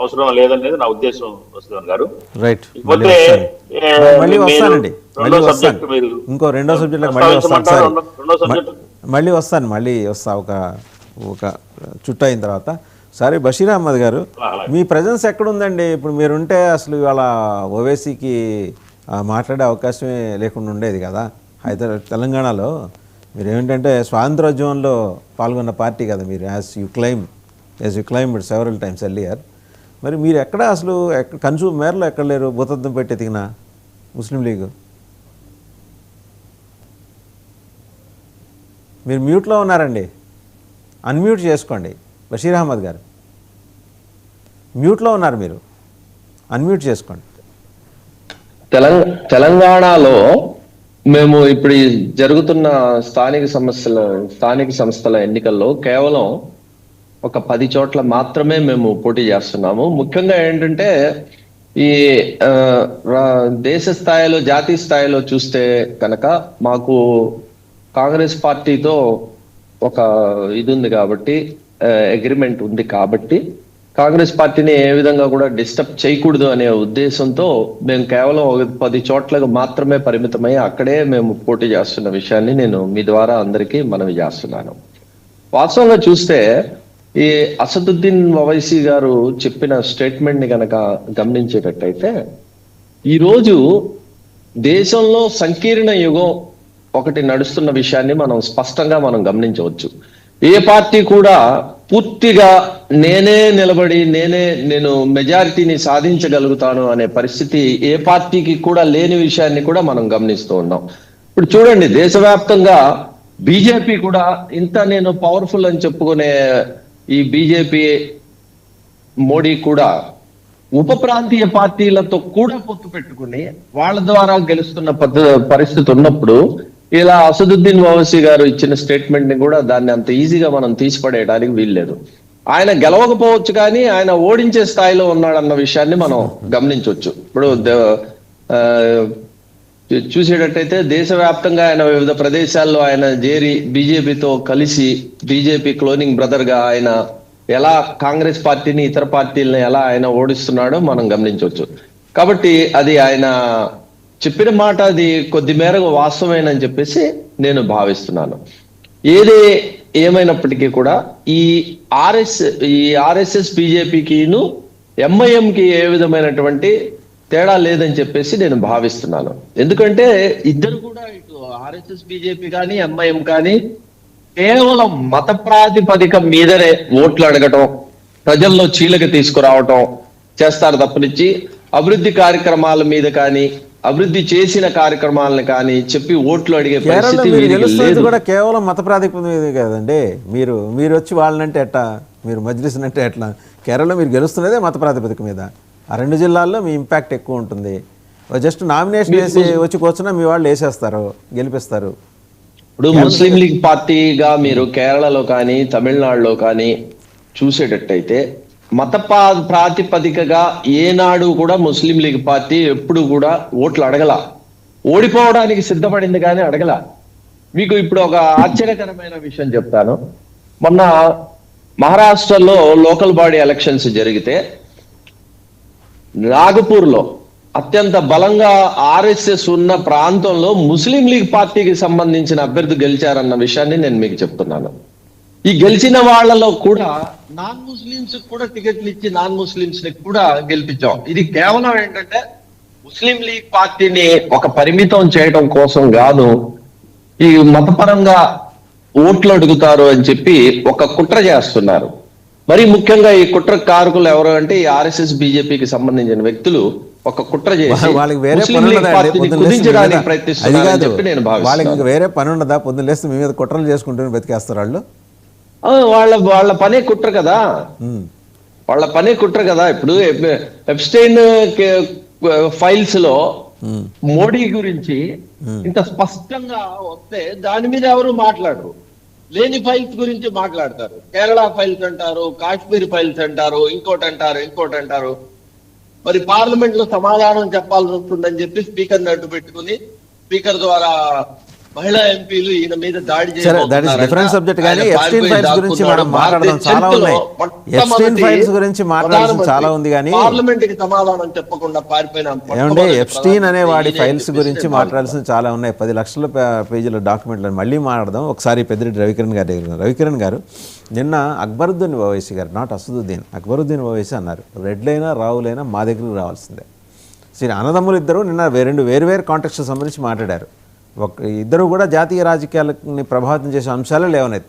అవసరం లేదనేది నా ఉద్దేశం వస్తుంది గారు. రైట్. మళ్ళీ ఇకపోతే వస్తానండి. మళ్ళీ వస్తాను. సబ్జెక్ట్ ఇంకో రెండో సబ్జెక్ట్లకు మళ్ళీ వస్తాను? సరే. సబ్జెక్ట్. మళ్ళీ వస్తాను. మళ్ళీ వస్తా. ఒక ఒక చుట్టూ అయిన తర్వాత. సరే బషీర్ అహ్మద్ గారు. మీ ప్రజెన్స్ ఎక్కడుందండి? ఇప్పుడు మీరుంటే అసలు ఇవాళ ఓవైసీకి మాట్లాడే అవకాశమే లేకుండా ఉండేది కదా. హైదరాబాద్ తెలంగాణలో. మీరు ఏమిటంటే స్వాతంత్రోద్యమంలో పాల్గొన్న పార్టీ కదా మీరు as you claim as you claimed several times earlier మరి మీరు ఎక్కడ అసలు ఎక్కడ కన్సూ మేరలో ఎక్కడ లేరు? భూతత్వం పెట్టి ఎతికిన? ముస్లిం లీగ్. మీరు మ్యూట్లో ఉన్నారండి. అన్మ్యూట్ చేసుకోండి. బషీర్ అహ్మద్ గారు. మ్యూట్లో ఉన్నారు మీరు. అన్మ్యూట్ చేసుకోండి. తెలంగాణలో మేము ఇప్పుడు జరుగుతున్న స్థానిక సమస్యల స్థానిక సంస్థల ఎన్నికల్లో కేవలం ఒక పది చోట్ల మాత్రమే మేము పోటీ చేస్తున్నాము. ముఖ్యంగా ఏంటంటే ఈ రా- దేశ స్థాయిలో జాతీయ స్థాయిలో చూస్తే కనుక మాకు కాంగ్రెస్ పార్టీతో ఒక ఇది ఉంది కాబట్టి అగ్రిమెంట్ ఉంది కాబట్టి కాంగ్రెస్ పార్టీని ఏ విధంగా కూడా డిస్టర్బ్ చేయకూడదు అనే ఉద్దేశంతో మేము కేవలం ఒక పది చోట్లకు మాత్రమే పరిమితమై అక్కడే మేము పోటీ చేస్తున్న విషయాన్ని నేను మీ ద్వారా అందరికీ మనవి చేస్తున్నాను. వాస్తవంగా చూస్తే ఈ అసదుద్దీన్ వవైసీ గారు చెప్పిన స్టేట్మెంట్ని గనక గమనించేటట్టయితే ఈరోజు దేశంలో సంకీర్ణ యుగం ఒకటి నడుస్తున్న విషయాన్ని మనం స్పష్టంగా మనం గమనించవచ్చు. ఏ పార్టీ కూడా పూర్తిగా నేనే నిలబడి నేనే నేను మెజారిటీని సాధించగలుగుతాను అనే పరిస్థితి ఏ పార్టీకి కూడా లేని విషయాన్ని కూడా మనం గమనిస్తూ ఉన్నాం. ఇప్పుడు చూడండి దేశవ్యాప్తంగా బీజేపీ కూడా ఇంత నేను పవర్ఫుల్ అని చెప్పుకునే ఈ బీజేపీ మోడీ కూడా ఉప ప్రాంతీయ పార్టీలతో కూడా పొత్తు పెట్టుకుని వాళ్ళ ద్వారా గెలుస్తున్న పరిస్థితి ఉన్నప్పుడు ఇలా అసదుద్దీన్ ఓవైసీ గారు ఇచ్చిన స్టేట్మెంట్ని కూడా దాన్ని అంత ఈజీగా మనం తీసిపడేయడానికి వీల్లేదు. ఆయన గెలవకపోవచ్చు కానీ ఆయన ఓడించే స్థాయిలో ఉన్నాడన్న విషయాన్ని మనం గమనించవచ్చు. ఇప్పుడు ఆ, చూసేటట్టయితే దేశవ్యాప్తంగా ఆయన వివిధ ప్రదేశాల్లో ఆయన చేరి బీజేపీతో కలిసి బీజేపీ క్లోనింగ్ బ్రదర్గా ఆయన ఎలా కాంగ్రెస్ పార్టీని ఇతర పార్టీలను ఎలా ఆయన ఓడిస్తున్నాడో మనం గమనించవచ్చు. కాబట్టి అది ఆయన చెప్పిన మాట అది కొద్ది మేరకు వాస్తవమేనని చెప్పేసి నేను భావిస్తున్నాను. ఏది ఏమైనప్పటికీ కూడా ఈ ఆర్ఎస్ ఈ ఆర్ఎస్ఎస్ బీజేపీకిను ఎంఐఎంకి ఏ విధమైనటువంటి తేడా లేదని చెప్పేసి నేను భావిస్తున్నాను. ఎందుకంటే ఇద్దరు కూడా ఇటు ఆర్ఎస్ఎస్ బీజేపీ కానీ ఎంఐఎం కానీ కేవలం మత ప్రాతిపదిక మీదనే ఓట్లు అడగటం ప్రజల్లో చీలక తీసుకురావటం చేస్తారు తప్పనిచ్చి. అభివృద్ధి కార్యక్రమాల మీద కానీ అభివృద్ధి చేసిన కార్యక్రమాలను కానీ చెప్పి ఓట్లు అడిగే పరిస్థితి కూడా కేవలం మత ప్రాతిపదిక మీద కదండి. మీరు మీరు వచ్చి వాళ్ళనంటే ఎట్టా మీరు మజ్లిస్ అంటే ఎట్లా? కేరళలో మీరు గెలుస్తున్నదే మత ప్రాతిపదిక మీద. ఆ రెండు జిల్లాల్లో మీ ఇంపాక్ట్ ఎక్కువ ఉంటుంది. జస్ట్ నామినేషన్ వేసి వచ్చి కూర్చున్నా మీ వాళ్ళు వేసేస్తారు గెలిపిస్తారు. ఇప్పుడు ముస్లిం లీగ్ పార్టీగా మీరు కేరళలో కానీ తమిళనాడులో కానీ చూసేటట్టయితే మత పా- ప్రాతిపదికగా ఏనాడు కూడా ముస్లిం లీగ్ పార్టీ ఎప్పుడు కూడా ఓట్లు అడగల. ఓడిపోవడానికి సిద్ధపడింది కానీ అడగల. మీకు ఇప్పుడు ఒక ఆశ్చర్యకరమైన విషయం చెప్తాను. మొన్న మహారాష్ట్రలో లోకల్ బాడీ ఎలక్షన్స్ జరిగితే నాగపూర్లో అత్యంత బలంగా ఆర్ఎస్ఎస్ ఉన్న ప్రాంతంలో ముస్లిం లీగ్ పార్టీకి సంబంధించిన అభ్యర్థి గెలిచారన్న విషయాన్ని నేను మీకు చెప్తున్నాను. ఈ గెలిచిన వాళ్ళలో కూడా నాన్ ముస్లింస్ కూడా టికెట్లు ఇచ్చి నాన్ ముస్లింస్ని కూడా గెలిపించాం. ఇది కేవలం ఏంటంటే ముస్లిం లీగ్ పార్టీని ఒక పరిమితం చేయడం కోసం కాదు ఈ మతపరంగా ఓట్లు అడుగుతారు అని చెప్పి ఒక కుట్ర చేస్తున్నారు. మరి ముఖ్యంగా ఈ కుట్ర కారకులు ఎవరు అంటే ఈ ఆర్ఎస్ఎస్ బీజేపీకి సంబంధించిన వ్యక్తులు ఒక కుట్ర చేసి వాళ్ళకి వేరే కుదించడానికి కాదు. చెప్పి నేను వాళ్ళకి వేరే పని ఉండదా? పొద్దున్న లేస్తే మీ మీద కుట్రలు చేసుకుంటూ బతికేస్తారు వాళ్ళు? వాళ్ళ వాళ్ళ పనే కుట్ర కదా. వాళ్ళ పనే కుట్ర కదా. ఇప్పుడు ఎప్- ఎప్స్టైన్ ఫైల్స్లో. మోడీ గురించి ఇంత స్పష్టంగా వస్తే దాని మీద ఎవరు మాట్లాడరు. లేని ఫైల్స్ గురించి మాట్లాడతారు. కేరళ ఫైల్స్ అంటారు కాశ్మీర్ ఫైల్స్ అంటారు ఇంకోటి అంటారు ఇంకోటి అంటారు. మరి పార్లమెంట్లో సమాధానం చెప్పాల్సి వస్తుందని చెప్పి స్పీకర్ అడ్డు పెట్టుకుని స్పీకర్ ద్వారా మహిళా ఎంపీలు ఈయన మీద దాడి. డిఫరెంట్ సబ్జెక్ట్ కానీ పారిపోయి ఫైల్స్ గురించి మనం. మాట్లాడడం చాలా ఉన్నాయి. మొట్టమొదటి ఫైల్స్ గురించి ప్రధానమంత్రి చాలా ఉంది కానీ పార్లమెంట్కి సమాధానం చెప్పకుండా పారిపోయిన ఏమంటే ఎఫ్స్టీన్ అనే వాడి ఫైల్స్ గురించి మాట్లాడాల్సిన చాలా ఉన్నాయి. పది లక్షల పేజీల డాక్యుమెంట్లను మళ్ళీ మాట్లాడదాం. ఒకసారి పెద్దిరెడ్డి రవికిరణ్ గారి దగ్గర రవికిరణ్ గారు నిన్న అక్బరుద్దీన్ ఓవైసీ గారు నాట్ అసదుద్దీన్ అక్బరుద్దీన్ ఓవైసీ అన్నారు. రెడ్లైనా రావులైనా మా దగ్గరికి రావాల్సిందే. సరే అన్నదమ్ములు ఇద్దరు నిన్న రెండు వేరు వేరు కాంటెక్స్ట్ సంబంధించి మాట్లాడారు. ఒక ఇద్దరు కూడా జాతీయ రాజకీయాలని ప్రభావితం చేసే అంశాలే లేవనెత్తారు